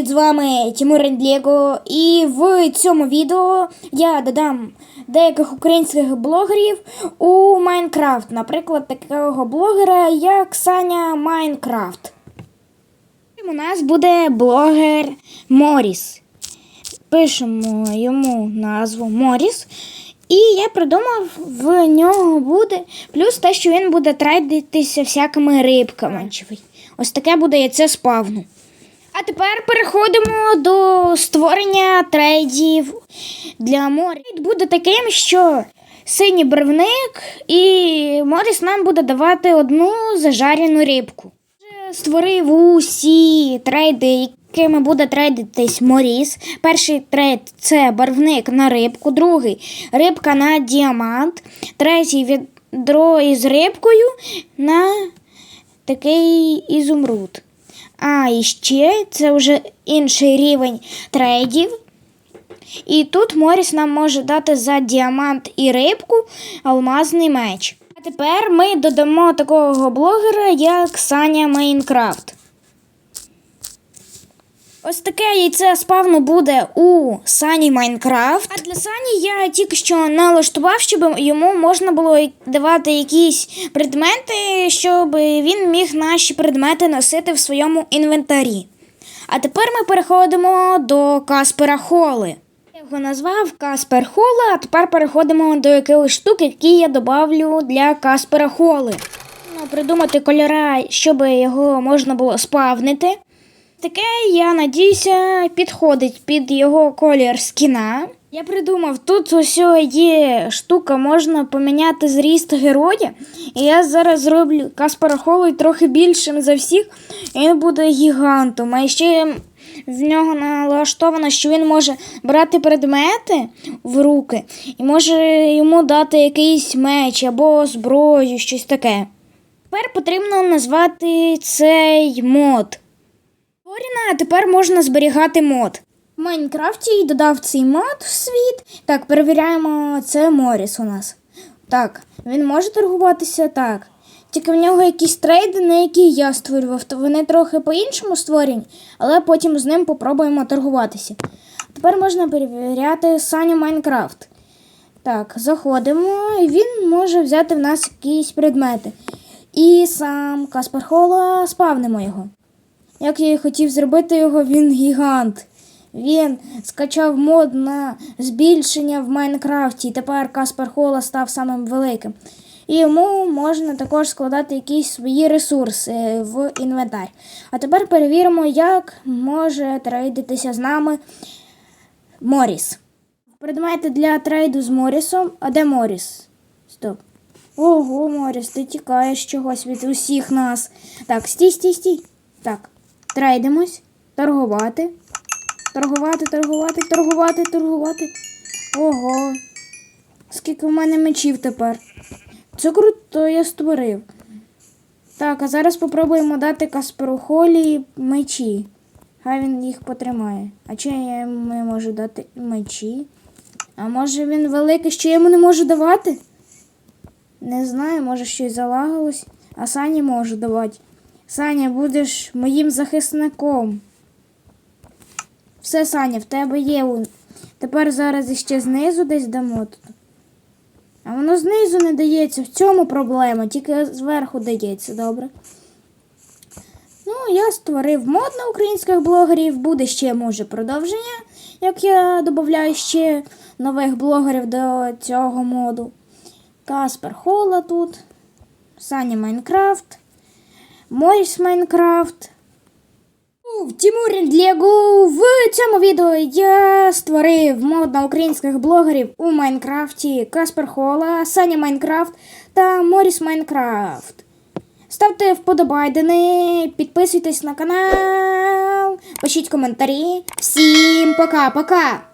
Привіт, з вами Тимур Лего. І в цьому відео я додам деяких українських блогерів у Майнкрафт. Наприклад, такого блогера, як Саня Майнкрафт. У нас буде блогер Моріс. Пишемо йому назву Моріс. І я придумав, в нього буде плюс те, що він буде трейдитися всякими рибками. Ось таке буде яйце спавну. А тепер переходимо до створення трейдів для моря. Трейд буде таким, що синій барвник і Моріс нам буде давати одну зажарену рибку. Створив усі трейди, якими буде трейдитись Моріс. Перший трейд це барвник на рибку, другий рибка на діамант, третій відро із рибкою на такий ізумруд. А і ще це вже інший рівень трейдів. І тут Моріс нам може дати за діамант і рибку алмазний меч. А тепер ми додамо такого блогера, як Саня Майнкрафт. Ось таке яйце спавну буде у Сані Майнкрафт. А для Сані я тільки що налаштував, щоб йому можна було давати якісь предмети, щоб він міг наші предмети носити в своєму інвентарі. А тепер ми переходимо до Каспера Холи. Я його назвав Каспер Хола, а тепер переходимо до якихось штук, які я добавлю для Каспера Холи. Придумати кольора, щоб його можна було спавнити. Таке, я надіюся, підходить під його колір скіна. Я придумав, тут ось є штука, можна поміняти зріст героя. І я зараз зроблю Каспара Холу трохи більшим за всіх. І він буде гігантом. А ще в нього налаштовано, що він може брати предмети в руки і може йому дати якийсь меч або зброю, щось таке. Тепер потрібно назвати цей мод. А тепер можна зберігати мод. В Майнкрафті додав цей мод в світ. Так, перевіряємо, це Моріс у нас. Так, він може торгуватися так. Тільки в нього якісь трейди, на які я створював, то вони трохи по-іншому створені, але потім з ним попробуємо торгуватися. Тепер можна перевіряти Саню Майнкрафт. Так, заходимо, і він може взяти в нас якісь предмети. І сам Каспар Хола спавнимо його. Як я і хотів зробити його, він гігант. Він скачав мод на збільшення в Майнкрафті, і тепер Каспар Хола став самим великим. І йому можна також складати якісь свої ресурси в інвентар. А тепер перевіримо, як може трейдитися з нами Моріс. Предмети для трейду з Морісом. А де Моріс? Стоп. Ого, Моріс, ти тікаєш чогось від усіх нас. Так, стій, стій, стій. Так, трейдимось, торгувати. Торгувати, торгувати, торгувати, торгувати. Ого. Скільки в мене мечів тепер. Це круто я створив. Так, а зараз спробуємо дати Касперу Холі мечі. Хай він їх потримає. А чи я йому можу дати мечі? А може він великий, що я йому не можу давати? Не знаю, може щось залагалось, а Сані можу давати. Саня, будеш моїм захисником. Все, Саня, в тебе є. Тепер зараз іще знизу десь дамо тут. А воно знизу не дається. В цьому проблема, тільки зверху дається, добре. Ну, я створив мод на українських блогерів. Буде ще, може, продовження, як я додаю ще нових блогерів до цього моду. Каспер Хола тут, Саня Майнкрафт, Моріс Майнкрафт. В Тимурін Лего. В цьому відео я створив мод на українських блогерів у Майнкрафті Каспер Хола, Саня Майнкрафт та Моріс Майнкрафт. Ставте вподобайдени, підписуйтесь на канал, пишіть коментарі. Всім пока-пока!